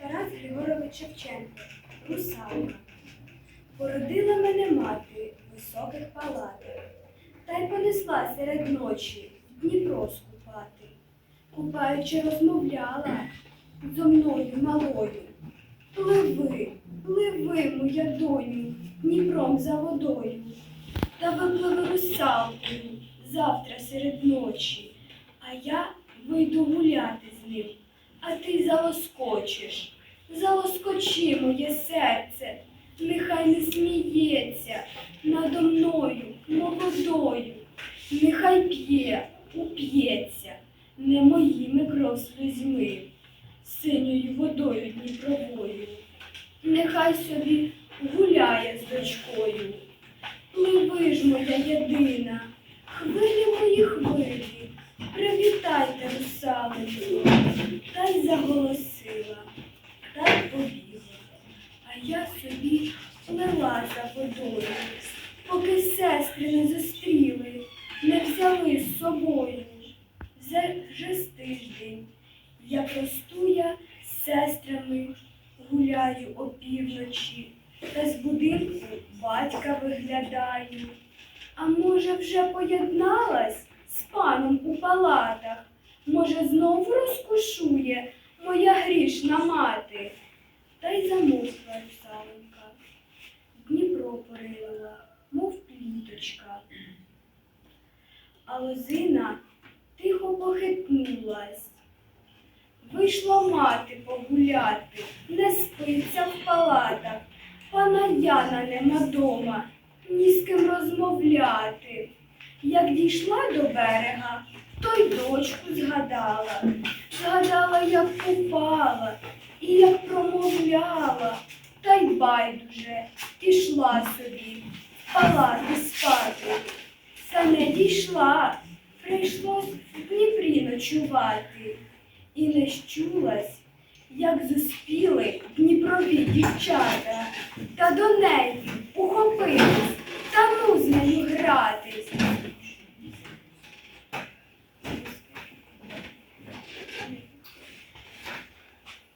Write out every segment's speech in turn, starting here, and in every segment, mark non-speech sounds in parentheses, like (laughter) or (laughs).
Тарас Григорович Шевченко, русалка. Породила мене мати високих палатах, та й понесла серед ночі Дніпро скупати. Купаючи, розмовляла зо мною малою. Пливи, пливи, моя доню, Дніпром за водою, та випливи русалкою завтра серед ночі, а я вийду гуляти з ним, а ти залоскочиш. Залоскочи моє серце, нехай не сміється надо мною молодою, нехай п'є, уп'ється, не моїми кров сльозьми, синьою водою дніпровою. Нехай собі гуляє з дочкою. Пливи ж, моя єдина, хвилі мої хвилі, привітайте русалочку, та й заголосила, та й побігла. А я собі за водою, поки сестри не зустріли, не взяли з собою. Вже з тиждень, я з сестрами, гуляю опівночі, та з будинку батька виглядаю. А може, вже поєдналась з паном у палатах? Може, знову розкушує моя грішна мати? Та й замовкла русаленька. Дніпро порила, мов пліточка. А лозина тихо похитнулась. Вийшла мати погуляти, не спиться в палатах. Пана Яна нема дома, ні з ким розмовляти. Як дійшла до берега, то й дочку згадала. Згадала, як купала і як промовляла, та й байдуже пішла собі палати спати. Та не дійшла, прийшлось в Дніпрі ночувати. І не щулась, як зуспіли Дніпрові дівчата, та до неї ухопились, та ну з нею гратись.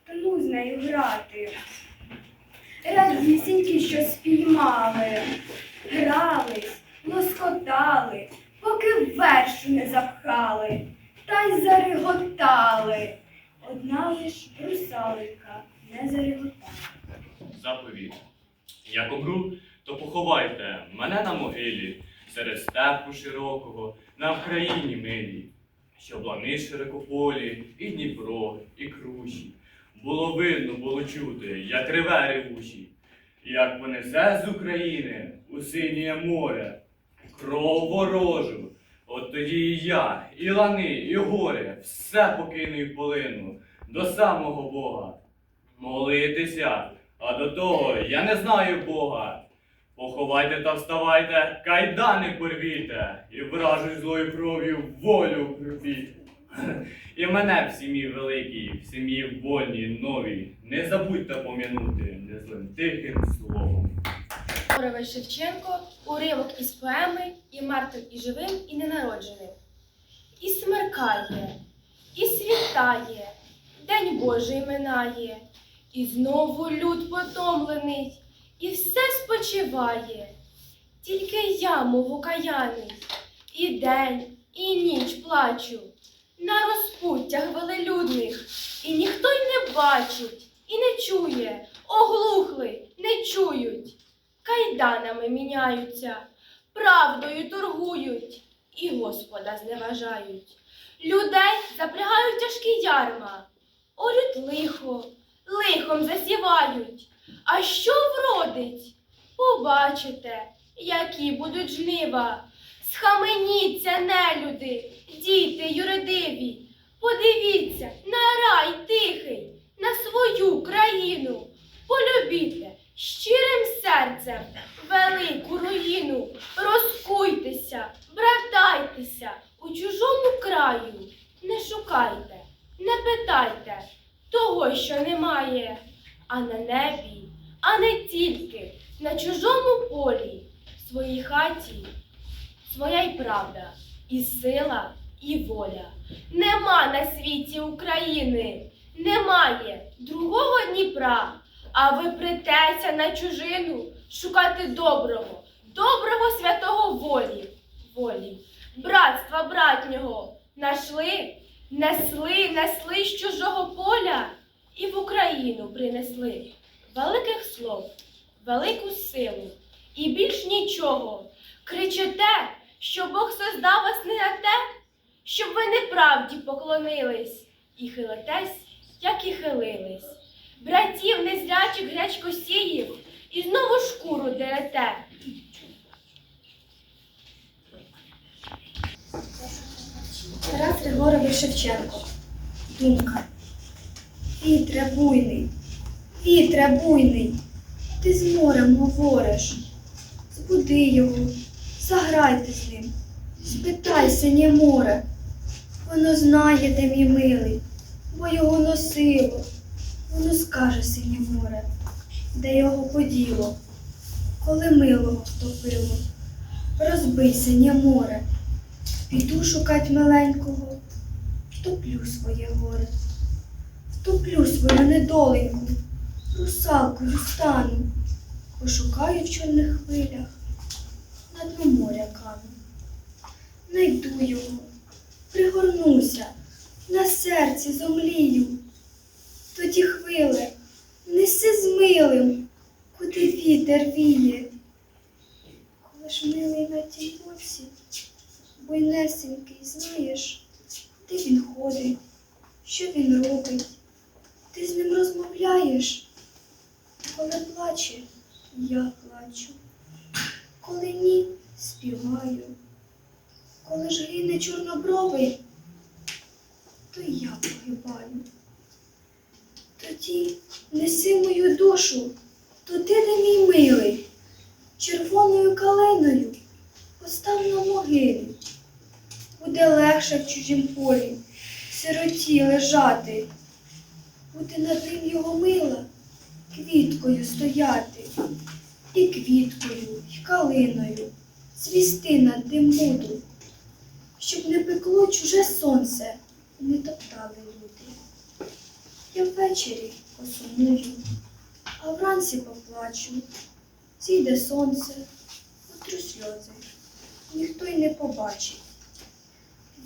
Та ну з нею грати. Радісінькі, що спіймали, грались, лоскотали, поки вершу не запхали, та й зареготали. Одна лиш русалика не зареготала. Заповіт. Як умру, то поховайте мене на могилі, серед степу широкого, на Вкраїні милій, щоб лани широкополі, і Дніпро, і кручі. Було видно, було чути, як реве ревучі, як понесе з України у синє море, кров ворожу. От тоді і я, і лани, і горе, все покину і полину до самого Бога. Молитися, а до того я не знаю Бога. Поховайте та вставайте, кайдани порвіте, і вражу злою кров'ю волю укріпіть. (laughs) І мене в сім'ї великій, в сім'ї вольній, новій, не забудьте пом'янути незлим тихим словом. Григорович Шевченко, уривок із поеми і мертвим, і живим, і ненародженим. І смеркає, і світає, День Божий минає, і знову люд потомлений, і все спочиває. Тільки я, мов окаяний, і день, і ніч плачу, на розпуттях велелюдних, і ніхто й не бачить, і не чує, оглухли, не чують кайданами міняються, правдою торгують і Господа зневажають. Людей запрягають тяжкі ярма, орють лихо, лихом засівають. А що вродить? Побачите, які будуть жнива. Схаменіться, нелюди, діти юридиві. Подивіться на рай тихий, на свою країну. Полюбіте щирим серцем велику руїну. Розкуйтеся, братайтеся у чужому краю. Не шукайте, не питайте того, що немає, а на небі, а не тільки на чужому полі, в своїй хаті, своя й правда, і сила, і воля. Нема на світі України, немає другого Дніпра, а ви притеся на чужину шукати доброго, доброго святого волі, волі, братства братнього нашли, несли, несли з чужого поля і в Україну принесли великих слов, велику силу і більш нічого. Кричите, що Бог создав вас не на те, щоб ви неправді поклонились і хилитесь, як і хилились. Братів незрячих гречкосіїв і знову шкуру дерете. Тарас Григорович Шевченко. Думка. Вітре буйний, вітре буйний, ти з морем говориш. Збуди його, заграйте з ним, спитай синє море. Воно знає, де мій милий, бо його носило. Воно скаже синє море, де його поділо, коли милого втопило. Розбий синє море. Піду шукать миленького, втоплю своє горе, втоплю свою недоленьку, русалкою стану, пошукаю в чорних хвилях, на дно. Найду його, пригорнуся, на серці зомлію. Тоді хвиле, неси з милим, куди вітер віє. Коли ж милий на тій боці, Буйнесенький, знаєш, де він ходить, що він робить? Ти з ним розмовляєш? Коли плаче, я плачу. Коли співаю. Коли ж гине чорнобровий, то я погибаю. Тоді неси мою душу туди, де мій милий, червоною калиною постав на могилі. Буде легше в чужім полі, сироті лежати, буде над ним його мила, квіткою стояти, і квіткою, і калиною свісти над тим буду, щоб не пекло чуже сонце, не топтали люди. Я ввечері посумую, а вранці поплачу, зійде сонце, отру сльози ніхто й не побачить.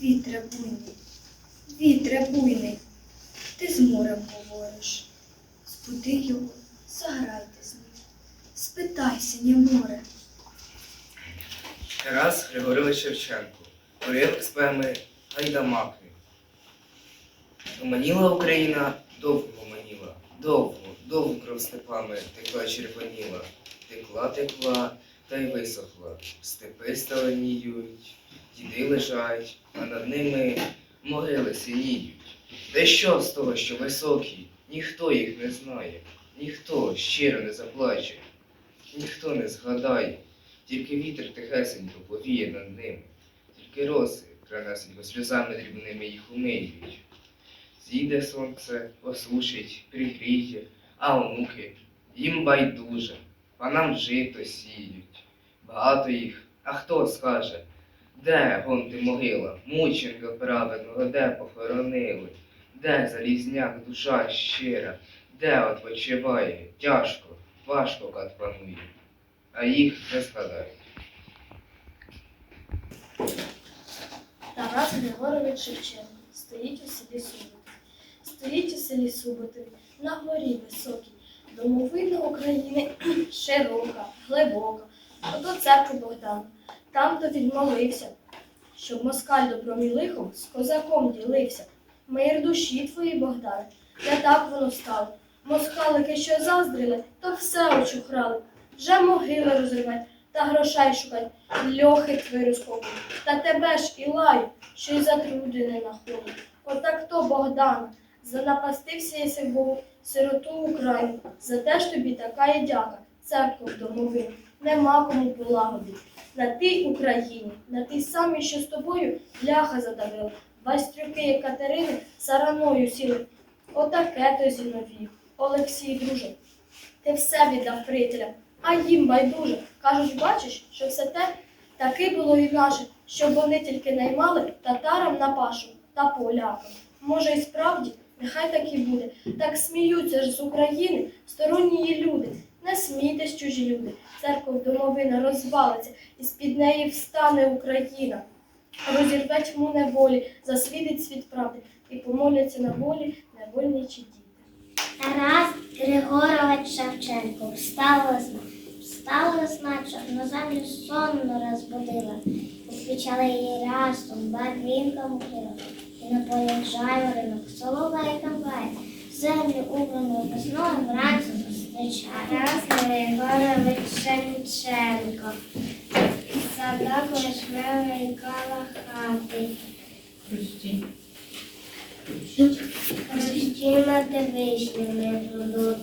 Вітре буйний, вітре буйний, ти з морем говориш. Збуди його, заграйте з ним, спитай синє море. Тарас Григорович Шевченко, уривок з поеми Гайдамаки. Гомоніла Україна, довго гомоніла, довго, довго кров степами текла червоніла, текла, текла, та й висохла. Степи сталеніють, діди лежать, а над ними могили синіють. Й що з того, що високі, ніхто їх не знає, ніхто щиро не заплаче, ніхто не згадає. Тільки вітер тихесенько повіє над ними, тільки роси кранесенько сльозами дрібними їх умиють. Зійде сонце, осушить, пригріє, а онуки їм байдуже, а нам жито сіють. Багато їх, а хто скаже, де гон ти могила, мученка праведного, де похоронили, де залізняк душа щира, де отпочиває, тяжко, важко кат панує а їх не згадають. Тарас Григорович Шевченко стоїть у селі Суботи. Стоїть у селі Суботи на горі високій, домовина України (clears throat) широка, глибока. Ото церкву Богдан. Там-то відмолився, щоб москаль добром і лихом з козаком ділився. Мир душі твої, Богдан, не так воно стало. Москалики, що заздрили, то все очухрали. Вже могили розривать та грошей шукать, льохи твої розкопують. Та тебе ж і лаю, що й за труди не находить. Отак то, Богдан, занапастився єси Богу, сироту Україну. За те ж тобі така є дяка, церкву в домовину. Нема кому полагодить. На тій Україні, на тій самій, що з тобою, ляха задавила. Байстрюки Катерини сараною сіли. Отаке то Зіновій, Олексій, друже. Ти все віддав приятелям, а їм байдуже. Кажуть, бачиш, що все те таки було і наше, щоб вони тільки наймали татарам на пашу та полякам. Може, і справді Нехай так і буде. Так сміються ж з України сторонні люди. Не смійтесь, чужі люди. Церков домовина розвалиться, і з-під неї встане Україна. Розірве тьму неволі, засвітить світ правди, і помоляться на волі невольничі діти. Тарас Григорович Шевченко встала. Встала весна, чорноземлю сонно розбудила. Зустрічала її разом, барвінком укрила. І на полях жайворонок, соловейка бає, землю убрану весною вранці зустрічає. Тарас Григорович Шевченко. Садок вишневий коло хати. Хрещина де вишні не будуть,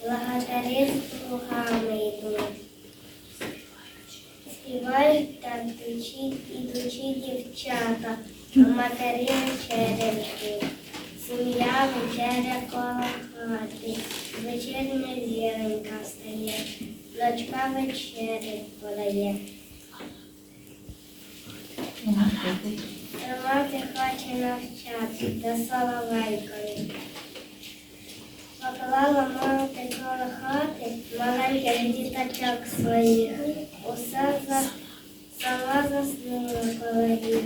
благодарі з лугами йдуть. Співають та ідучі, ідучі дівчата, а матері черепки. Сім'я вечеря коло хати, вечірня зіронька стає, дочка вечері подає. Тримати хоче навчати до соловейкою. Поклала мати коло хати маленьких діточок своїх. Усе за сама заснула коло їх.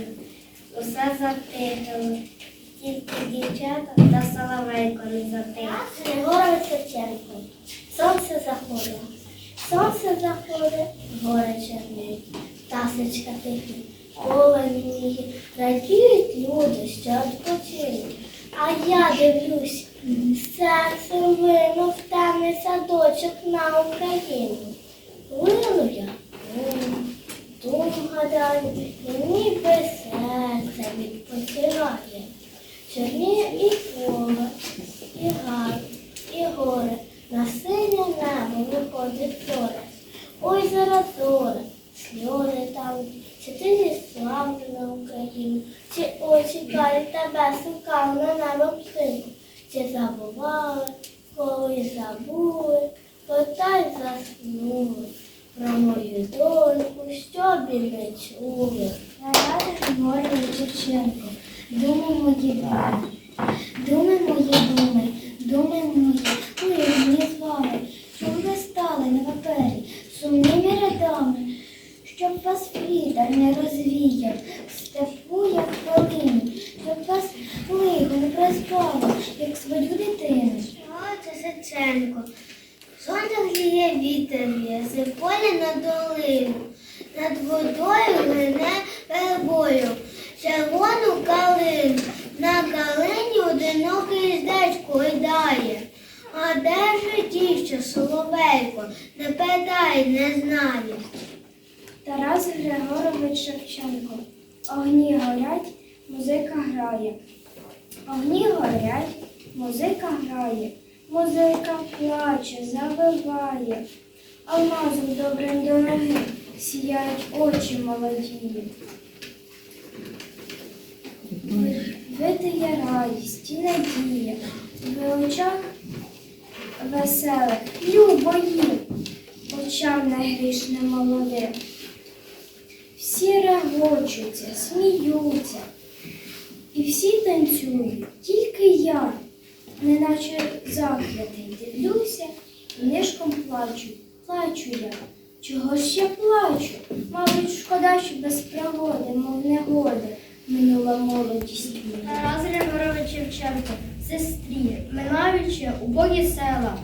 Усе затихло. Тільки дівчата та соловейко не затихло. Гора Шевченко. Сонце заходить. Сонце заходить, гори чернить. Тасочка тихне. Поле міє, радіють люди, що відпочили. А я дивлюсь, серце винув темний садочок на Україну. Лину я, дум гадаю, і ніби серце відпочиває. Чорніє і поле, і гай, і горе, на синє небо виходить зоря. Ой, зараз зоря, сльози там, чи ти зіслав на Україну, чи очі карі тебе сукали на небо чи забували, коли забули, потай заснули. Про мою доньку, щоб і не чули. Нарада Григорій Шевченко, думи мої думи, думи мої думи, думи мої, мої з вами, щоб ви стали на папері, сумними рядами, щоб вас вітер не розвіяв, степу, як полину, щоб вас лихо не приспало, як свою дитину. О, Шевченко, Сонце гріє вітер з поля на долину, над водою гине вербою, червону калину, на калині одинокий здечко гойдає. А де ж дівча соловейко, не питай, не знає. Тарас Григорович Шевченко. Огні горять, музика грає. Огні горять, музика грає. Музика плаче, завиває. Алмазом добрим до ноги сіяють очі молодії. Витиє радість і надія, в очах веселих, любо їм, очам негрішним молодим. Всі регочуться, сміються, і всі танцюють, тільки я, неначе заклятий, дивлюся і нишком плачу, плачу я. Чого ж я плачу? Мабуть, шкода, що без пригоди, мов негоди, минула молодість. Тарас Григорович Шевченко, сестрі, минаючи убогі села,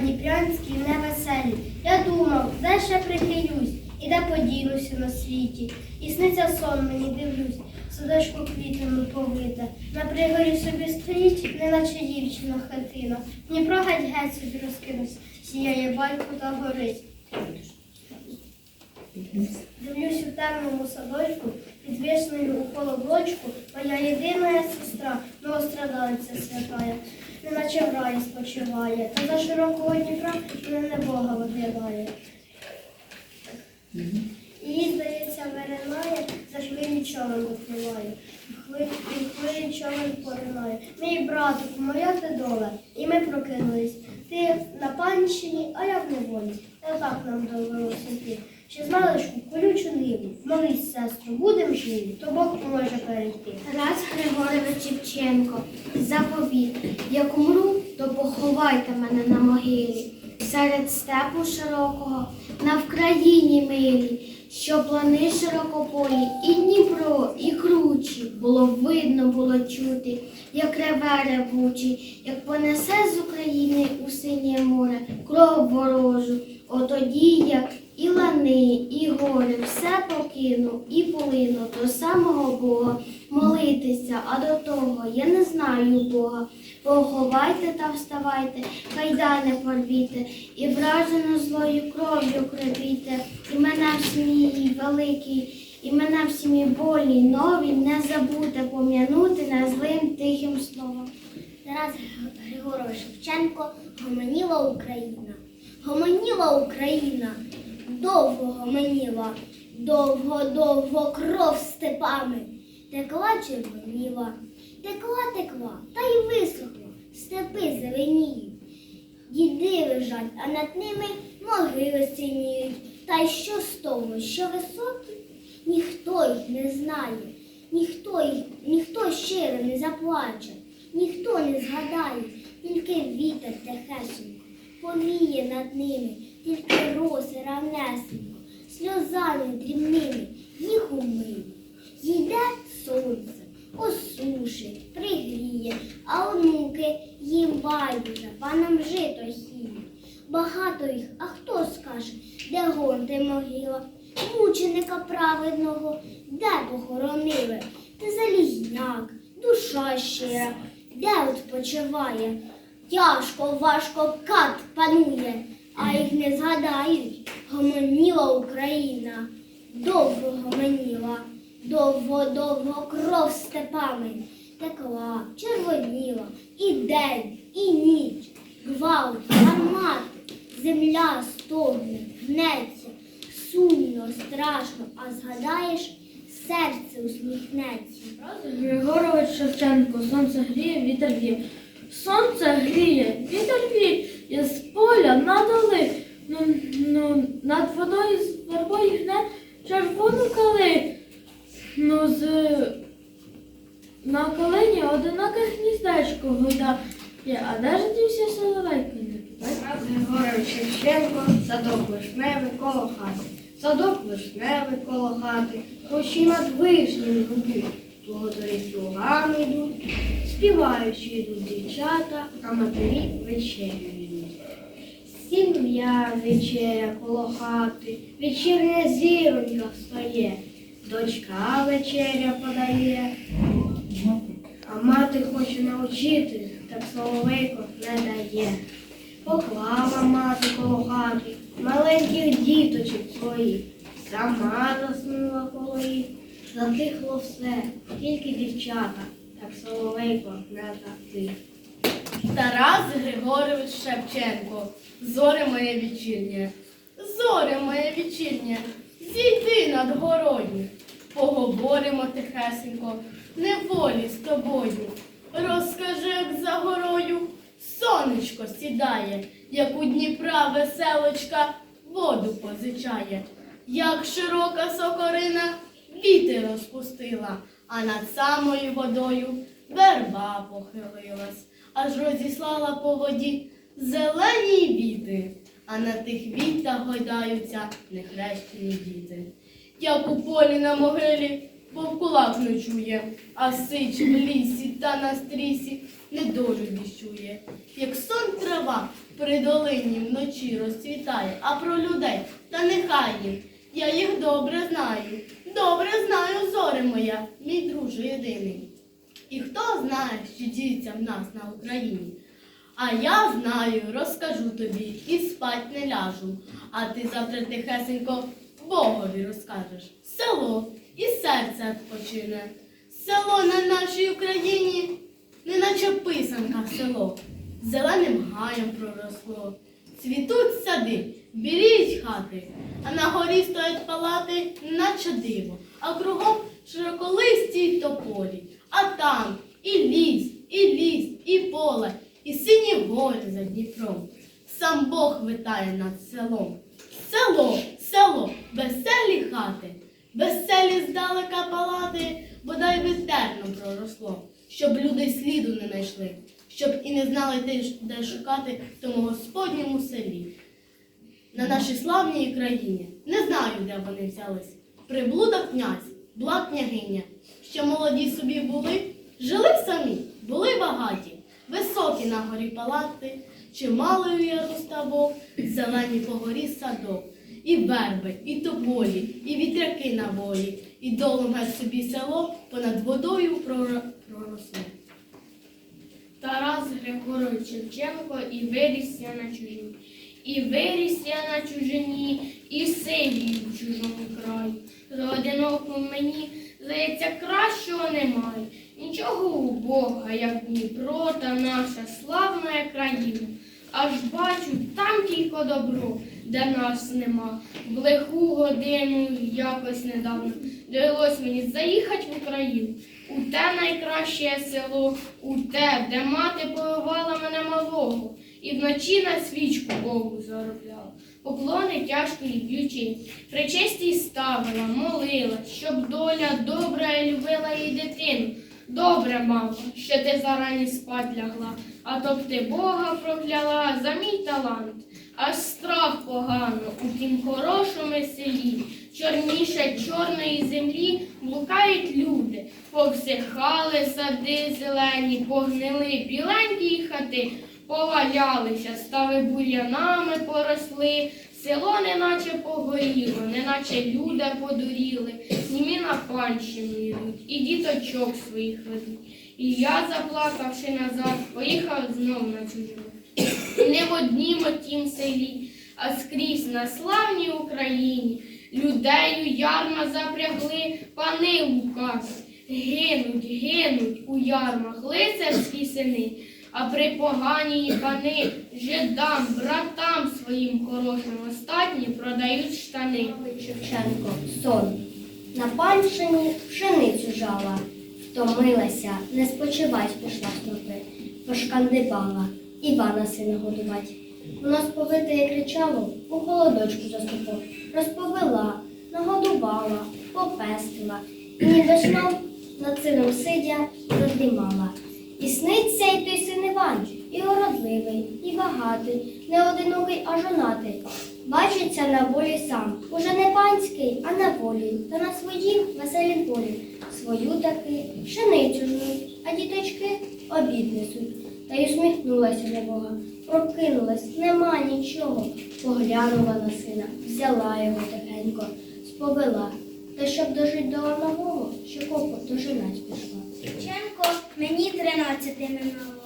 Дніпрянські невеселі. Я думав, де ще прихилюсь, і де подінуся на світі. І сниться сон мені дивлюсь, садочку квітами повита. На пригорі собі стоїть, неначе дівчина хатина. Дніпро геть геть собі розкинувся, сіяє байку та горить. Дивлюсь у темному садочку, під вишнею у колоблочку, моя єдина сестра, новострадальця святая, неначе в раї спочиває, та за широкого Дніпра мене не Бога виглядає. Її, здається, виринає, за хвилі човен допливає, і хвилі човен поринає. Мій братику, моя ти доля, і ми прокинулись. Ти на панщині, а я в неволі. Та так нам довелося йти. ще з маличку колючу ниву. Молись, сестру, будем живі, то Бог поможе перейти. Тарас Григорович Шевченко, заповіт. Як умру, то поховайте мене на могилі. Серед степу широкого, на Вкраїні милій, що плани широкополі, і Дніпро, і кручі. Було видно, було чути, як реве ревучий, як понесе з України у синє море кров ворожу. Отоді, як і лани, і гори, все покину, і полину до самого Бога молитися, а до того я не знаю Бога. Поховайте та вставайте, кайдани порвіте, і вражену злою кров'ю кропіте, і мене в сім'ї великій, і мене в сім'ї больній, новій, не забудьте пом'янути незлим тихим словом. Тарас Григорович Шевченко гомоніла Україна. Гомоніла Україна, довго гомоніла, довго-довго кров степами. Текла червоніла, текла, текла, та й висохла, степи зеленіють. Діди лежать, а над ними могили синіють. Та й що з того, що високі? Ніхто їх не знає, ніхто їх, ніхто щиро не заплаче, ніхто не згадає, тільки вітер тихесенько повіє над ними, тільки роси равнесенько, сльозами дрібними їх умиє. Зійде сонце, осушить, пригріє, а онуки їм байдуже, панам жито сіє. Багато їх, а хто скаже, де гонти могила, мученика праведного, де похоронили, ти залізняк, душа щира, де відпочиває. Тяжко, важко кат панує, а їх не згадають. Гомоніла Україна, довго гомоніла, довго-довго кров степами текла, червоніла. І день, і ніч, гвалт, гармати, земля стогне, гнеться, сумно, страшно, а згадаєш, серце усміхнеться. Григорович Шевченко, сонце гріє, вітер віє. Сонце гріє, вітер віє, і з поля надали, ну, ну, над водою з вербою гне червону кали. Ну, з на калині одиноке гніздечко гойдає, а де ж дівся соловейко не питає? Тарас Григорович Шевченко, садок вишневий коло хати. Садок вишневий коло хати, хощі над вишнім гудуть. Благодарі слугами йдуть, співаючи йдуть дівчата, а матері вечерю йдуть. Сім'я вечеря коло хати, вечірня зіронька встає, дочка вечеря подає, а мати хоче навчити, так соловейко не дає. Поклала мати коло хати маленьких діточок своїх, сама заснула коло затихло все, тільки дівчата, так соловейко не затих. Тарас Григорович Шевченко, зоре моє вечірнє, зоре моє вечірнє, зійди над горою, поговоримо тихесенько, неволі з тобою. Розкажи, як за горою сонечко сідає, як у Дніпра веселочка воду позичає, як широка сокорина вітер розпустила, а над самою водою верба похилилась, аж розіслала по воді зелені віти, а на тих вітах гойдаються нехрещені діти. Як у полі на могилі вовкулак ночує, а сич в лісі та на стрісі недолю віщує. Як сон трава при долині вночі розцвітає, а про людей та нехай їм. Я їх добре знаю, добре знаю, зоре моя, мій друже єдиний. І хто знає, що діється в нас на Україні? А я знаю, розкажу тобі і спать не ляжу. А ти завтра тихесенько Богові розкажеш. Село і серце відпочине. Село на нашій Україні, неначе писанка село. Зеленим гаєм проросло. Цвітуть сади, біліють хати, а на горі стоять палати, наче диво, а кругом широколисті й тополі. А там і ліс, і ліс, і поле, і сині гори за Дніпром. Сам Бог витає над селом. Село, село, веселі хати, веселі здалека палати, бодай би проросло, щоб люди сліду не знайшли, щоб і не знали де, шукати тому Господньому селі. На нашій славній країні не знаю, де вони взялись. Приблуда князь, була княгиня, що молоді собі були, жили самі, були багаті, високі на горі палати, чималою яру ставок, зелені по горі садок, і верби, і тополі, і вітряки на волі, і долом собі село понад водою прор- проросло. Тарас Григорович Шевченко і виріс я на чужині. І виріс я на чужині, і сивій в чужому краю. За одинокому мені, здається, кращого немає. Нічого у Бога, як Дніпро та наша славна країна. Аж бачу там тільки добро, де нас нема. В лиху годину якось недавно довелось мені заїхати в Україну. У те найкраще село, у те, де мати поливала мене малого, і вночі на свічку Богу заробляла. Поклони тяжко і б'ючи, причистій ставила, молила, щоб доля добра і любила їй дитину. Добре, мамо, що ти зарані спать лягла, а то б ти Бога прокляла за мій талант. Аж страх погано у тім хорошому селі, чорніше чорної землі блукають люди, повсихали сади зелені, погнили біленькі хати, повалялися, стави бур'янами поросли, село неначе погоріло, неначе люди подуріли, німі на панщину йдуть, і діточок своїх ведуть. І я, заплакавши назад, поїхав знов на чужину. Не в однім отім селі, а скрізь на славній Україні. Людею ярма запрягли пани лукаві. Гинуть, гинуть у ярмах лицарські сини, а при поганій пани жидам, братам своїм хорошим остатні продають штани. Шевченко, сон. На панщині пшеницю жала, втомилася, не спочивать пішла снопи, пошкандибала, Івана сина годувать. Воно сповите і кричало, у холодочку заступив, розповела, нагодувала, попестила, і ні до сном над сином сидя роздрімала. І сниться й той син і уродливий, і багатий, не одинокий, а жонатий. Бачиться на волі сам, уже не панський, а на волі, та на своїм веселім полі. Свою таки пшеницю жнуть, а діточки обід несуть. Та й усміхнулася до Бога, прокинулась, нема нічого. Поглянула на сина, взяла його тихенько, сповела. Та щоб дожить до нового, ще копот дожинать пішла. Шевченко, мені тринадцяти минало.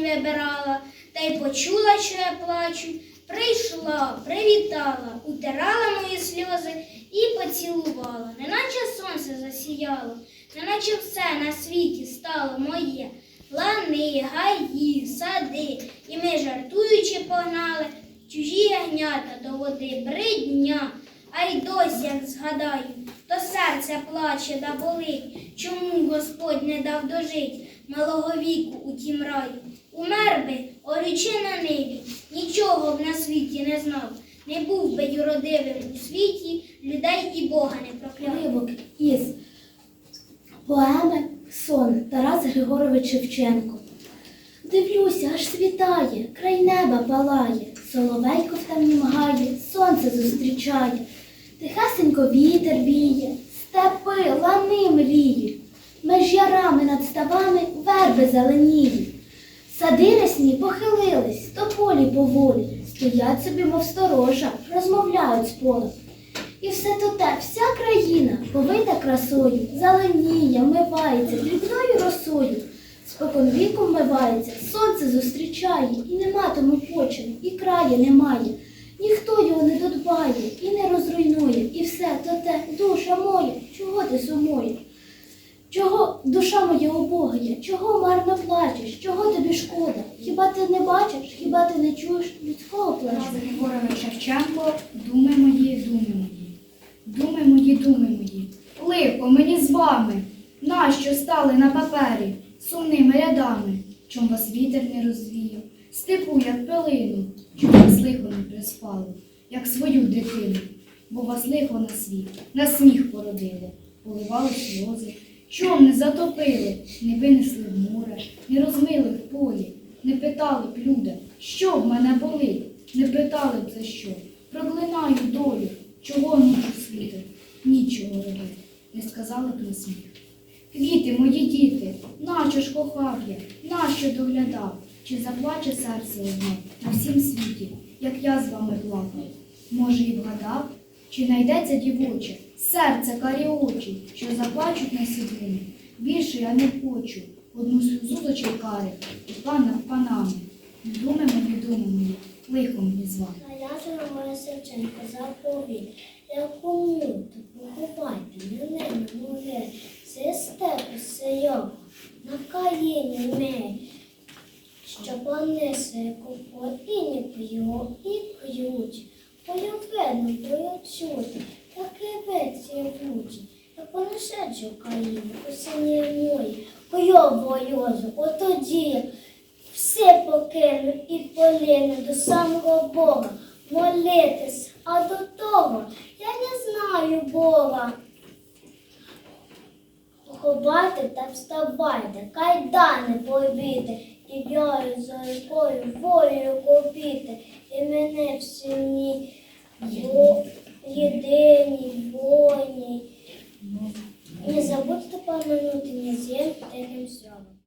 плоскінь та й почула, що я плачу, прийшла, привітала, утирала мої сльози і поцілувала, неначе сонце засіяло, неначе все на світі стало моє. Лани, гаї, сади, і ми, жартуючи, погнали. Чужі ягнята до води бридня. А й досі, як згадаю, то серце плаче да болить, чому Господь не дав дожить малого віку у тім раю. Умер би, орючи на ниві, нічого б на світі не знав, Не був би юродивим у світі, людей і Бога не прокляв. Уривок із поеми Сон Тарас Григорович Шевченко. Дивлюся, аж світає, край неба палає, соловейко в темні сонце зустрічає, тихесенько вітер віє, степи, лани мріють, меж ярами над ставами верби зеленіють. Сади рясні похилились, тополі поволі, стоять собі, мов сторожа, розмовляють з полем. І все то те, вся країна повита красою, зеленіє, мивається, дрібною росою. Спокон віку вмивається, сонце зустрічає, і нема тому почину, і краю немає. Ніхто його не додбає і не розруйнує, і все то те, душа моя, чого ти сумуєш? Чого душа моя убогає, чого марно плачеш, чого тобі шкода? Хіба ти не бачиш, хіба ти не чуєш людського плачу? Григорович Шевченко, думи мої, думи мої. Думи мої, думи мої. Лихо мені з вами, нащо стали на папері, сумними рядами, чом вас вітер не розвіяв, степу, як пилину, чом вас лихо не приспало, як свою дитину, бо вас лихо на світ, на сміх породили, поливали сльози, чом не затопили, не винесли в море, не розмили в полі, не питали б люди, що в мене болить, не питали б за що. Проклинаю долю, чого ночу світить, нічого робити, не сказали б на сміх. Квіти, мої діти, наче ж кохав я, нащо доглядав, чи заплаче серце одне на всім світі, як я з вами плакав. Може, і вгадав, чи найдеться дівоче, серце карі очі, що заплачуть на сіднині. Більше я не хочу, одну сльозу з очей карих, і пана в панами. Думи мої, думи мої, лихо мені з вами. А я ж Романа Севченко заповідь, яку мюту поховайте мене на море, це степу сийого, на каїні мей, що понесе